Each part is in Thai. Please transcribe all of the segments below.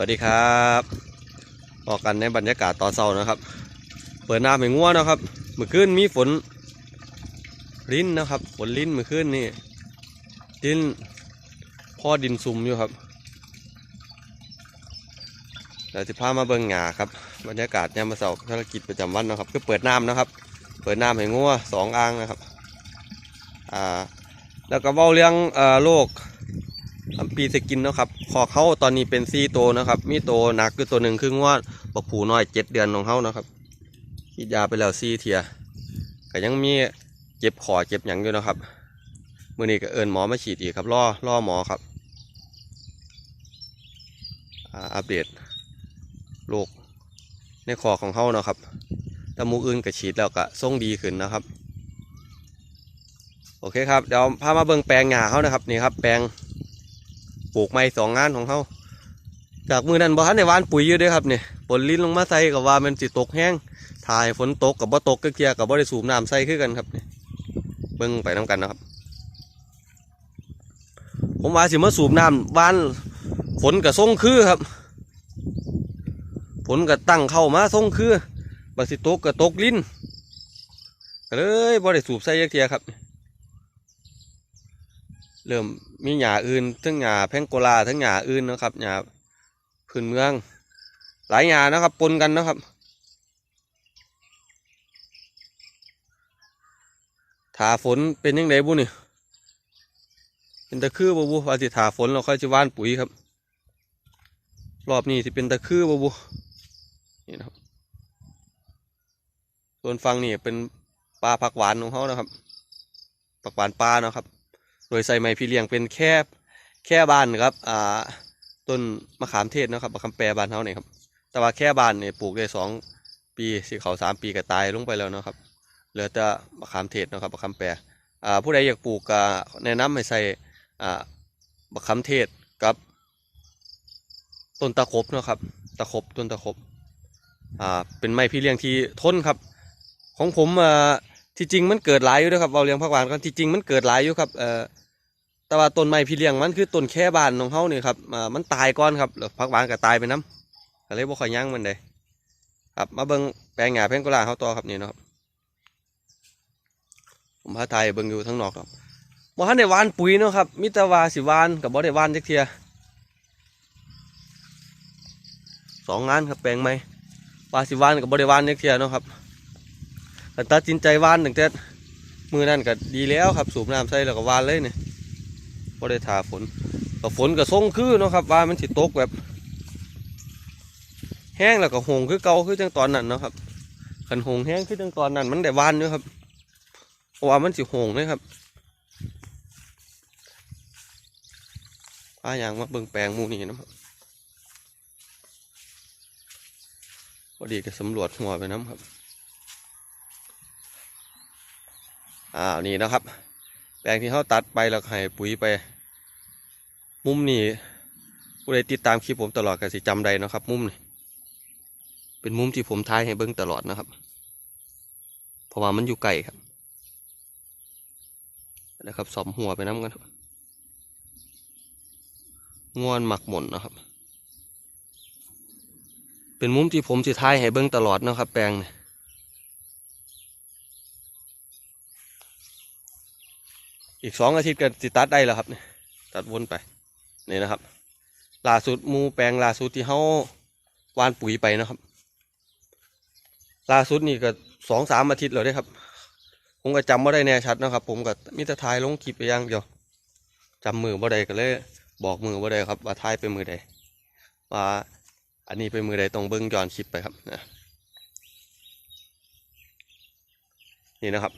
วัสดีครับออกกันในบรรยากาศตอนเช้านะครับ เปิดน้ำให้งัวนะครับเมื่อคืนมีฝนลิ้นนะครับ ฝนลิ้นเมื่อคืนนี่ดินพ่อดินซุ่มอยู่ครับเดี๋ยวจะพามาเบิ่งหงาครับบรรยากาศยามมาเสาร์ภารกิจประจำวันนะครับ ก็เปิดน้ำนะครับ เปิดน้ำให้งัวสองอ่างนะครับอ่าแล้วก็เว้าเรื่องโรค อัมปีสกินเนาะครับขอเขาตอนนี้เป็นซีโตนะครับ มีโตวหนักคือตัวหนึ่งคืองวดบักผูน้อยเจ็ดเดือนของเขานะครับฉีดยาไปแล้วซีเทียก็ยังมีเจ็บคอเจ็บหยังอยู่นะครับมื่อนี้ก็เอินหมอมาฉีดอีกครับล่อล่อหมอครับอ่าอัปเดตโรคในคอของเขาเนาะครับแต่หมูอื่นก็ฉีดแล้วก็ทรงดีขึ้นนะครับ โอเคครับ เดี๋ยวพามาเบิ่งแปลงหญ้าเขานะครับนี่ครับ แปลง ปลูกไม้สองงานของเขาจากมือนั้นบ่ทันในวานปุ๋ยอยู่ด้วยครับเนี่ยฝนลิ้นลงมาใส่กับว่ามันสิตกแห้งถ่ายฝนตกกับบ่ตกก็เกียกับบ่ได้สูบน้ำใส่คือกันครับเนี่เบิ่งไปน้กันนะครับ ผมว่าสิมาสูบน้ำวานฝนกับส่งคือครับฝนกับตั้งเข้ามาส่งคือบัสิตกกับตกลิ้นก็เลยบ่ได้สูบใส่ยักเทียครับเเริ่มมีหญ้าอื่นทั้งหญ้าแพงโกลาทั้งหญ้าอื่นนะครับหญ้าพื้นเมือง หลายหญ้านะครับปนกันนะครับถาฝนเป็นยังไงบุนี่เป็นตะคือบ่บุว่าสิถาฝนเราค่อยจะว่านปุ๋ยครับ รอบนี้สิเป็นตะคือบ่บุนี่นะครับส่วนฟังนี่เป็นปลาผักหวานของเขานะครับผักหวานปลาเนาะครับ โดยใส่ไม้พี่เลี้ยงเป็นแค่แค่บานครับอ่าต้นมะขามเทศนะครับมะขามแปรบานเท่านี่ครับแต่ว่าแค่บานเนี่ยปลูกได้สองปีสิเขาสามปีก็ตายลงไปแล้วนะครับเหลือแต่มะขามเทศนะครับมะขามแปรอ่าผู้ใดอยากปลูกก็แนะนำให้ใส่อ่ามะขามเทศกับต้นตะขบนะครับ ตะขบต้นตะขบอ่าเป็นไม้พี่เลี้ยงที่ทนครับ ของผมอ่า ที่จริงมันเกิดหลายอยู่ด้วยครับเอาเลี้ยงผักหวานกันที่จริงมันเกิดหลายอยู่ครับเอ่อแต่ว่าต้นไม้พี่เลี้ยงมันคือต้นแค่บานของเขาเนี่ครับอ่ามันตายก่อนครับแล้วผักหวานก็ตายไปน้ำก็เลยบ่ค่อยยั้งมันเลยครับมาเบิ่งแปลงหญ้าแพงกุหลาเขาต่อครับนี่นะครับผมพาไทยเบิ่งอยู่ทั้งนอกครับบ่ทันได้วานปุ๋ยเนาะครับมิตรวาสิวานกับบ่ได้วานจักเทียสองงานครับแปลงไหมว่าสิวานกับบ่ได้วานจักเทียเนาะครับ ตัดสินใจว่านตั้งแต่มือนั่นก็ดีแล้วครับ สูบน้ำใส่แล้วก็วานเลยเนี่ยพอได้ทาฝนก็ฝนก็ส่งคือเนาะครับว่ามันสิตกแบบ แห้งแล้วก็หงคือเกาคือจังตอนนั้นเนาะครับขันหงแห้งคือจังตอนนั้น มันได้วานอยู่ครับเพราะว่ามันสิหงเลยครับพาอย่างมาเบิ่งแปลงมูนี่นะครับพอดีก็สำรวจหัวไปน้ำครับ อ่านี่นะครับ แปลงที่เขาตัดไปแล้วให้ปุ๋ยไป มุมนี้ผู้ใดติดตามคลิปผมตลอดก็สิจำได้นะครับ มุมนี้เป็นมุมที่ผมทายให้เบิ้งตลอดนะครับ เพราะว่ามันอยู่ไกลครับนะครับสอมหัวไปน้ำกันงวนหมักหม่นนะครับ เป็นมุมที่ผมสิทายให้เบิ้งตลอดนะครับ แปลงนี่ อีกสองอาทิตย์ก็สิตัดได้แล้วครับนี่ตัดวนไปนี่นะครับล่าสุดมูแปลงล่าสุดที่เขาวานปุ๋ยไปนะครับล่าสุดนี่ก็สองสามอาทิตย์แล้วได้ครับ ผมก็จำว่าได้แน่ชัดนะครับ ผมก็มิตรทายลงคลิปไปย่างเดียวจำมือบ่ได้ก็เลยบอกมือบ่ได้ครับ ว่าทายไปมือใดว่าอันนี้ไปมือใดตรงเบิ้งย้อนคลิปไปครับนะนี่นะครับ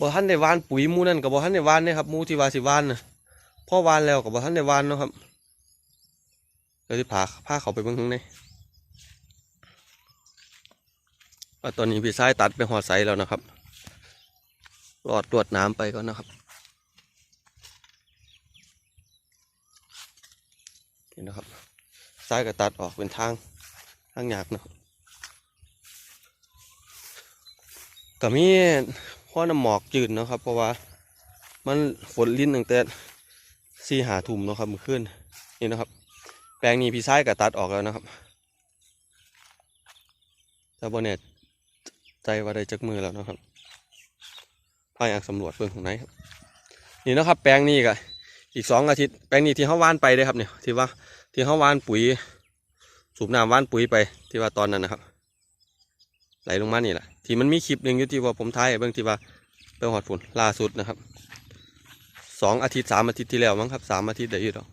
บ่ทันได้วานปุ๋ยมูนั่นกับบ่ทันได้วานเนี่ยครับมูที่ว่าสิวานนะพ่อวานแล้วกับบ่ทันได้วานเนาะครับเดี๋ยวสิพาพาเขาไปเบิ่งข้างในว่าตอนนี้พี่ชายตัดไปหอดไสแล้วนะครับรอดตรวจน้ำไปก่อนนะครับนี่นะครับซ้ายก็ตัดออกเป็นทางทางหยากเนาะก็มีาะน้ำหมอกจืดเนาะครับ เพราะว่ามันฝนลิ้นตั้งแต่สี่หาทุ่มเนาะครับมื่อคืนนี่นะครับ แปลงนี้พี่ชายก็ตัดออกแล้วนะครับแต่บนเนี่ยใจว่าได้จักมือแล้วนะครับพายอยากสำรวจเบื้องของไหนครับ นี่นะครับ แปลงนี้ก็อีกสองอาทิตย์แปลงนี้ที่เขาว่านไปเลยครับเนี่ยที่ว่าที่เขาว่านปุ๋ย สูบน้ำว่านปุ๋ยไปที่ว่าตอนนั้นนะครับ ไหลลงมานี่แหละที่มันมีคลิปหนึ่งอยู่ที่ว่าผมถ่ายเบื้องที่ว่าไปหอดฝุ่นล่าสุดนะครับสองอาทิตย์สามอาทิตย์ที่แล้วมั้งครับสามอาทิตย์ได้อยี่ดอก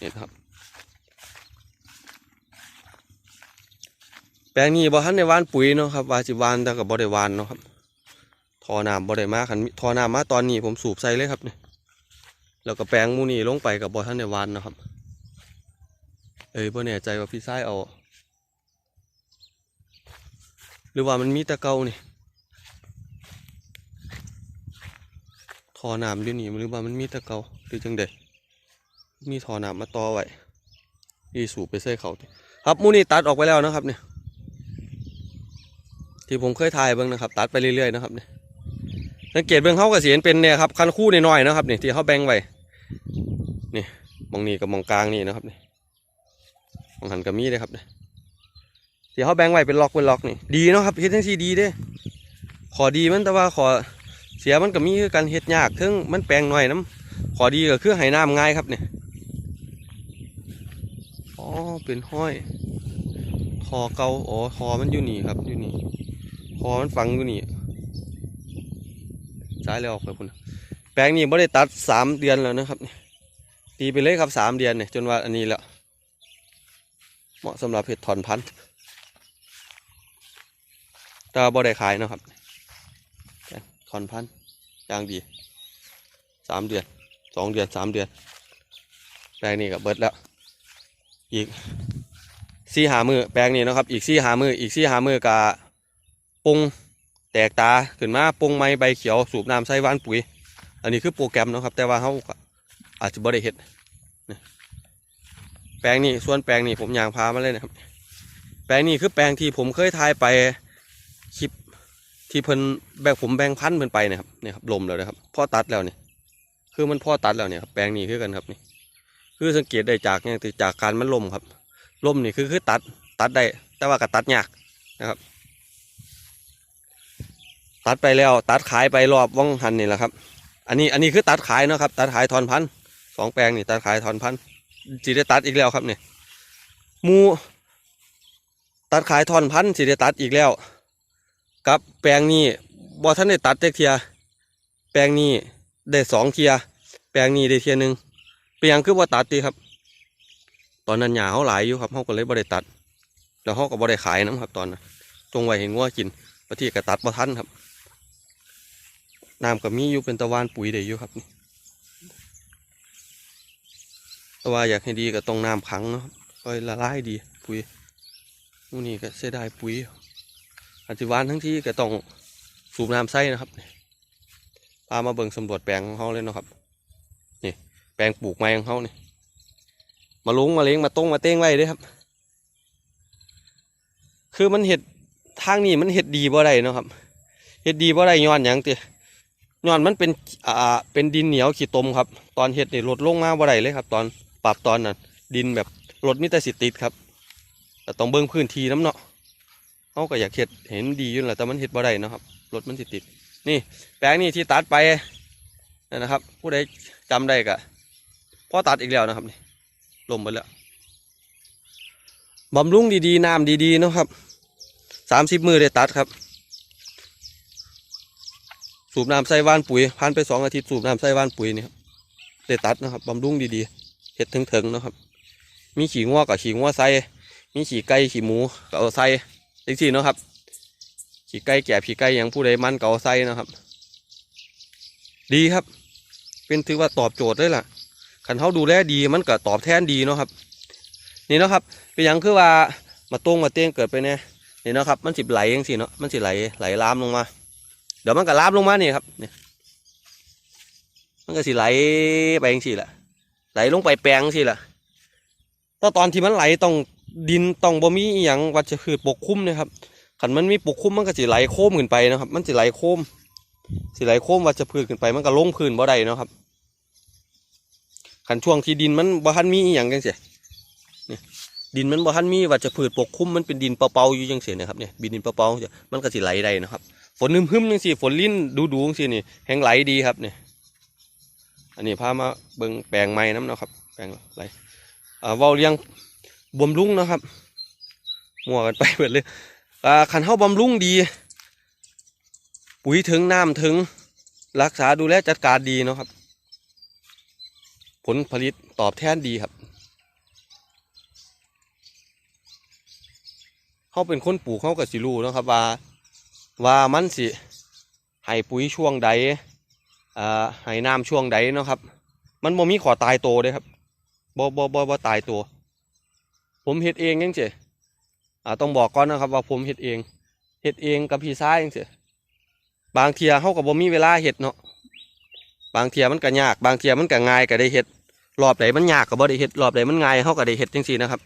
นี่นครับ แปลงนี้บ่ทันได้วานปุ๋ยเนาะครับว่าสิวานแต่ก็บ่ได้วานเนาะครับทอน้ำบ่ได้มาคันทอน้ำมาตอนนี้ผมสูบใส่เลยครับเนี่ยแล้วก็แปลงมูนี่ลงไปกับบ่ทันได้วานนะครับ เอ้ยบ่แน่ใจว่าพี่ชายเอา ห รือว่ามันมีตะเกานี่ทอหน้ำอยู่นี่หรือว่ามันมีตะเกาหรือจังใดมีทอหน้ำมาต่อไว้ที่สูบไปใส่เขาครับมูนี่ตัดออกไปแล้วนะครับเนี่ยที่ผมเคยถ่ายเบิ่งนะครับ ตัดไปเรื่อยๆนะครับเนี่ยสังเกตเบิ่งเขาก็สิเห็นเป็นเนี่ยครับคันคู่น้อยๆนะครับเนี่ยที่เขาแบ่งไว้นี่มองนี่กับมองกลางนี่นะครับเนี่ยมองหันกับมีเลยครับเนี่ย ที่เขาแบ่งไว้เป็นล็อกเป็นล็อกนี่ดีเนาะครับเฮ็ดจังซี่ดีเด้ขอดีมันแต่ว่าขอเสียมันก็มีคือการเฮ็ดยากถึงมันแปลงหน้อยน้ำขอดีก็คือให้น้ำง่ายครับเนี่ยอ๋อเป็นห้อยคอเกาอ๋อคอมันอยู่นี่ครับอยู่นี่พอมันฝังอยู่นี่ซ้ายแล้วออกไปพุ่นแปลงนี้ไม่ได้ตัดสามเดือนแล้วนะครับนี่ตีไปเลยครับสามเดือนเนี่ยจนว่าอันนี้แล้วเหมาะสำหรับเห็ดถอนพันธุ์ แต่ว่าบ่ได้ขายนะครับถอนพันธุ์ยางดีสามเดือนสองเดือนสามเดือน แปลงนี้ก็เบิดแล้ว อีกสี่หามือแปลงนี้นะครับ อีกสี่หามืออีกสี่หามือกะปงแตกตาขึ้นมาปงไม้ใบเขียวสูบน้ำใส่หวานปุ๋ย อันนี้คือโปรแกรมนะครับ แต่ว่าเขาอาจจะบ่ได้เห็ดแปลงนี้ส่วนแปลงนี้ผมยางพามาเลยนะครับ แปลงนี้คือแปลงที่ผมเคยถ่ายไป คลิปที่เพิ่นแบ่งผมแบ่งพันเพิ่นไปเนะครับเนี่ยครับลมแล้วนะครับพ่อตัดแล้วเนี่ยคือมันพ่อตัดแล้วเนี่ยครับแปลงนี้คือกันครับนี่คือสังเกตได้จากเนี่ยจากการมันลมครับลมนี่คือคือตัดตัดได้แต่ว่าก็ตัดยากนะครับ ตัดไปแล้วตัดขายไปรอบว่องหันนี่แหละครับ อันนี้อันนี้คือตัดขายเนาะครับ ตัดขายทอนพันสองแปลงนี่ตัดขายทอนพันจีได้ตัดอีกแล้วครับเนี่ยมูตัดขายทอนพันจีได้ตัดอีกแล้ว กับแปลงนี้บอท่านได้ตัดเจ็เทีย แปลงนี้ได้สองเทีย แปลงนี้ได้เทียหนึ่งเปลียงคือว่าตัดตีครับ ตอนนั้นหยาเขาหลายอยู่ครับเขาก็เลยบ่ได้ตัด แล้วเขาก็บ่ได้ขายน้ำครับ ตอนนั้นตรงไว้เห็นงัวกินประเทศกระตัดบ่ทันครับน้ำก็มีอยู่เป็นตะวันปุ๋ยได้อยู่ครับนี่แต่ว่าอยากให้ดีก็ต้องน้ำขังเนาะค่อยละลายดี ปุ๋ยนู่นนี่ก็เสียดายปุ๋ย อาจจะหวานทั้งที่ก็ต้องสูบน้ำใส่นะครับพามาเบิ่งสำรวจแปลงของเขาเลยเนาะครับ นี่ แปลงปลูกไม้ของเขานี่ มาลุงมาเลี้ยงมาต้งมาเต้งไว้ด้วยครับ คือมันเห็ดทางนี้มันเห็ดดีบ่ได้เนาะครับ เห็ดดีบ่ได้ย้อนหยังติย้อนมันเป็น อ่า เป็นดินเหนียวขี้ตมครับ ตอนเห็ดนี่ลดลงมาบ่ได้เลยครับ ตอนปรับตอนนั้นดินแบบรถมิแต่สิติดครับแต่ต้องเบิ่งพื้นที่น้ำเนาะ เขาก็อยากเห็ดเห็นดีอยู่แหละแต่มันเห็ดบ่ได้เนาะครับรถมันสิติดนี่แปลงนี้ที่ตัดไปนั่นะครับ ผู้ใดจำได้ก็พอตัดอีกแล้วนะครับนี่ลมไปแล้วบำรุงดีๆน้ำดีๆนะครับสามสิบมือได้ตัดครับ สูบน้ำใส่ว่านปุ๋ยผ่านไปสองอาทิตย์สูบน้ำใส่ว่านปุ๋ยนี่ครับได้ตัดนะครับบำรุงดีๆเห็ดถึงๆนะครับ มีขี่งัวกับขี่งัวใส่มีขี่ไก่ขี่หมูก็เอาใส่ จริงๆเนาะครับขี่ไก่แก่ขี่ไก่ยังผู้ใดมันเก็เอาใส่นะครับ ดีครับ เป็นถือว่าตอบโจทย์เลยล่ะขันเขาดูแลดีมันก็ตอบแทนดีเนาะครับ นี่เนาะครับ เป็นหยังคือว่ามาตรงมาเต้งเกิดไปเนี่ยนี่เนาะครับมันสิไหลยังสิเนาะมันสิไหลไหลลามลงมา เดี๋ยวมันก็ลามลงมานี่ครับเนี่ยมันก็สิไหลไปยังสิแหละไหลลงไปแปลงสิแหละถ้าตอนที่มันไหลต้อง ดินต้องบ่มีอหย่างวัชพืชปกคลุมนะครับขันมันมีปกคลุมมันก็สิไหลโค้มขึ้นไปนะครับ มันสิไหลโค้มสิไหลโค้มว่าจะพืชขึ้นไปมันก็ลงพื้นบ่ได้เนาะครับขันช่วงที่ดินมันบ่ทันมีอหย่างจังเสียดินมันบ่ทันมีว่าจะพืชปกคลุมมันเป็นดินเปล่าๆอยู่จังเสียนะครับเนี่ยดินเปล่าๆมันก็สิไหลได้นะครับ ฝนหึมๆจังซี่ฝนลิ้นดูๆจังซี่นี่แห้งไหลดีครับเนี่ยอันนี้พามาเบิ่งแปลงไม้น้ำเนาะครับ แปลงไหลอ่าเว้าเรียง บำรุงนะครับมั่วกันไปหมดเลยอ่าคันเฮาบำรุงดี ปุ๋ยถึงน้ำถึง รักษาดูแลจัดการดีนะครับ ผลผลิตตอบแทนดีครับเขาเป็นคนปลูกเขากับสิรูนะครับว่าว่ามันสิให้ปุ๋ยช่วงใดอ่าให้น้ำช่วงใดนะครับ มันบ่มีขอตายโตเด้ครับบ่บ่บ่บ่ตายตัว ผมเฮ็ดเองยังเจอ่าต้องบอกก่อนนะครับ ว่าผมเฮ็ดเองเฮ็ดเองกับพี่ชายยังเจบางเทียเขาก็บ่มีเวลาเฮ็ดเนาะบางเทียมันก็ยาก บางเทียมันก็ง่ายก็ได้เฮ็ดรอบใดมันยากก็บ่ได้เฮ็ดรอบใดมันง่ายเขาก็ได้เฮ็ดจังซี่นะครับ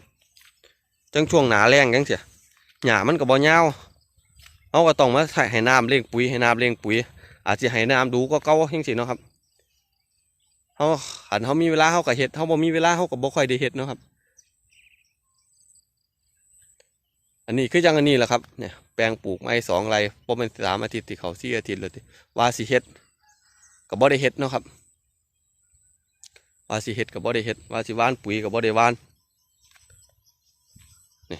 จังช่วงหนาแรงจังซี่หญ้ามันก็บ่ยาวเขาก็ต้องมาใส่ให้น้ำเลี้ยงปุ๋ยให้น้ำเลี้ยงปุ๋ย อาจจะให้น้ำดูก็เก่าจังซี่เนาะครับเขาขันเขามีเวลาเขาก็เฮ็ดเขาบ่มีเวลาเขาก็บ่ค่อยได้เฮ็ดเนาะครับ อันนี้คือจังอันนี้แหละครับเนี่ยแปลงปลูกไม้สองไรประมาณสามอาทิตย์ที่เขาสี่อาทิตย์เลยว่าสิเฮ็ดกับบ่ได้เฮ็ดเนาะครับว่าสิเฮ็ดกับบ่ได้เฮ็ดว่าสิหว่านปุ๋ยกับบ่ได้ว่านนี่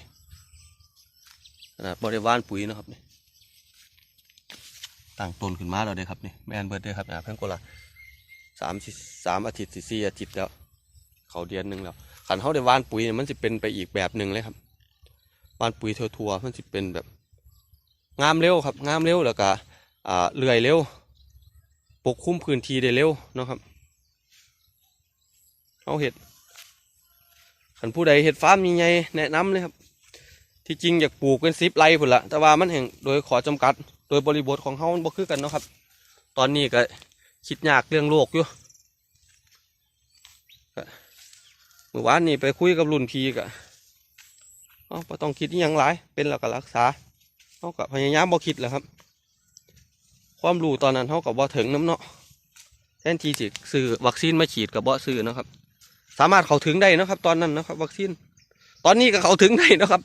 ขนาดบ่ได้ว่านปุ๋ยนะครับนี่ตั้งต้นขึ้นมาแล้วเด้ครับนี่แม่นเบิดเด้ครับนะเพิ่งกละสามสิสามอาทิตย์สี่อาทิตย์แล้วเขาเดือนหนึ่งแล้วขันเขาได้ว่านปุ๋ยมันสิเป็นไปอีกแบบหนึ่งเลยครับ ปานปุ๋ยทั่วๆมันสิเป็นแบบงามเร็วครับงามเร็วแล้วก็อ่าเลื่อยเร็วปกคลุมพื้นที่ได้เร็วนะครับเอาเห็ดขันผู้ใดเห็ดฟาร์มใหญ่แนะนำเลยครับ ที่จริงอยากปลูกเป็นซิปไรพุ่นละแต่ว่ามันแห่งโดยขอจำกัด โดยบริบทของเขามันบ่คือกันเนาะครับ ตอนนี้ก็คิดยากเรื่องโลกอยู่เมื่อวานนี้ไปคุยกับรุ่นพี่กะ เอาบ่ต้องคิดอหยังหลาย เป็นแล้วก็รักษาเขากับพยายามบ่คิดแหละครับ ความรู้ตอนนั้นเขากับบ่ถึงน้ำเนาะแทนที่จะซื้อวัคซีนมาฉีดกับบ่ซื้อนะครับ สามารถเข้าถึงได้นะครับ ตอนนั้นนะครับ วัคซีน ตอนนี้ก็เข้าถึงได้นะครับ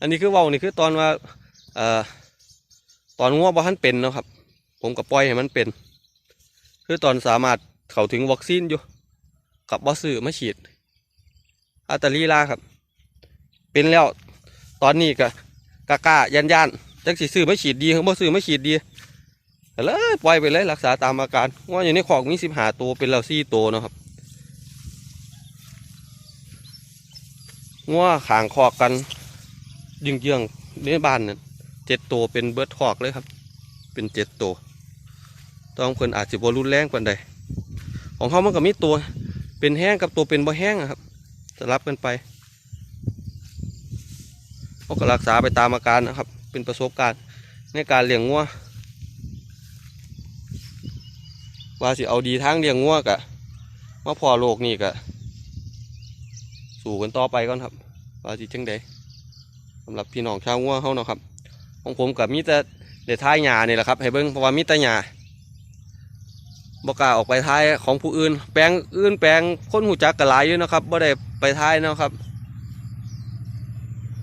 อันนี้คือเว้านี่คือตอนว่าเอ่อตอนงัวบ่ทันเป็นนะครับ ผมก็ปล่อยให้มันเป็น คือตอนสามารถเข้าถึงวัคซีนอยู่ กับบ่ซื้อมาฉีดอัตลีลาครับ เป็นแล้ว ตอนนี้ก็กล้ายันยันจักสิซื้อไม่ฉีดดีหรือบ่ซื้อไม่ฉีดดีก็เลยปล่อยไปเลยรักษาตามอาการว่าอยู่ในขอกมีสิบหาตัวเป็นแล้วสี่ตัวนะครับงัวขางคอกกันยิงเยืองในบ้านเนี่ยเจ็ดตัวเป็นเบิร์ดคอกเลยครับ เป็นเจ็ดตัวต้องเพิ่นอาจจะบรุนแรงปานใดของเขามันก็มีตัวเป็นแห้งกับตัวเป็นบ่แห้งอะครับสลับกันไป เขาก็รักษาไปตามอาการนะครับ เป็นประสบการณ์ในการเลี้ยงงัวว่าสิเอาดีทางเลี้ยงงัวกะมาพอโลกนี่กะสู่กันต่อไปก่อนครับว่าสิจังใดสำหรับพี่น้องชาวงัวเขาเนาะครับของผมกับมีแต่เดี๋ยวท้ายหญ้านี่แหละครับให้เบิ้งเพราะว่ามีแต่หญ้าบกาออกไปท้ายของผู้อื่น แปลงอื่นแปลงคนหูจักกระหลายอยู่นะครับบ่ได้ไปท้ายเนาะครับ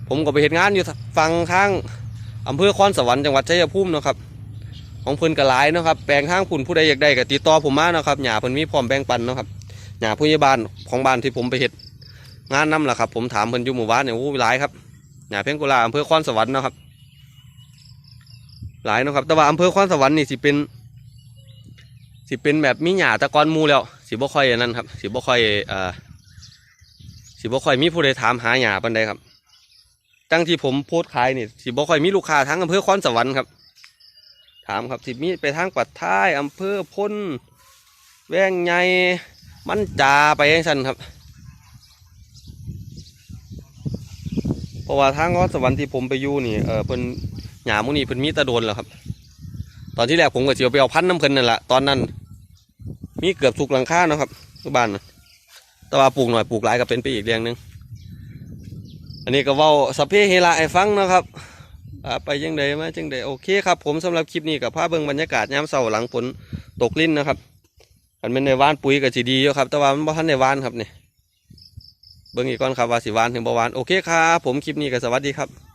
ผมก็ไปเห็นงานอยู่ฟังข้างอำเภอคอนสวรรค์จังหวัดชัยภูมินะครับ ของเพิ่นกระหลายนะครับ แปลงข้างผุนผู้ใดอยากได้ก็ติดต่อผมมานะครับหญ้าเพิ่นมีพร้อมแบ่งปันนะครับหญ้าผู้ใหญ่บ้านของบ้านที่ผมไปเห็ดงานนํล่ะครับ ผมถามเพิ่นอยู่หมู่บ้านเนี่ยโอ้หลายครับหญ้าเพียงกุลาอำเภอคอนสวรรค์นะครับ หลายนะครับแต่ว่าอำเภอคอนสวรรค์นี่สิเป็น สิเป็นแบบมีหญ้าตะกอนมูแล้วสิบ่ค่อยอันนั้นครับ สิบ่ค่อยเอ่อสิบ่ค่อยมีผู้ใดถามหาหญ้าปานใดครับ ตั้งที่ผมโพสขายนี่สิบ่ค่อยมีลูกค้าทั้งอำเภอคอนสวรรค์ครับ ถามครับสิมีไปทางปัดท้ายอำเภอพ้นแวงใหญ่มันจาไปยังสันครับเพราะว่าทางคอนสวรรค์ที่ผมไปอยู่นี่เออเพิ่นหยามุนี่เพิ่นมีตะโดนแล้วครับ ตอนที่แรกผมก็เสียวไปเอาพันน้ำเพิ่นนั่นแหละตอนนั้น มีเกือบสุกหลังคาเนาะครับทุกบ้านนะแต่ว่าปลูกหน่อยปลูกหลายก็เป็นไปอีกเรื่องหนึง อันนี้ก็เว้าสพเพเฮระไอ้ฟังนะครับไปยังไดมาจังไดโอเคครับผมสำหรับคลิปนี้กับภาพเบิ่งบรรยากาศยามเช้าหลังฝนตกลิ้นนะครับอันเป็นในว่านปุ๋ยกับสีดีอยู่ครับ แต่ว่ามันบ่ทันในวานครับเนี่ยเบิ่งอีกก้อนครับว่าสีวานถึงบ่วานโอเคครับผมคลิปนี้ก็สวัสดีครับ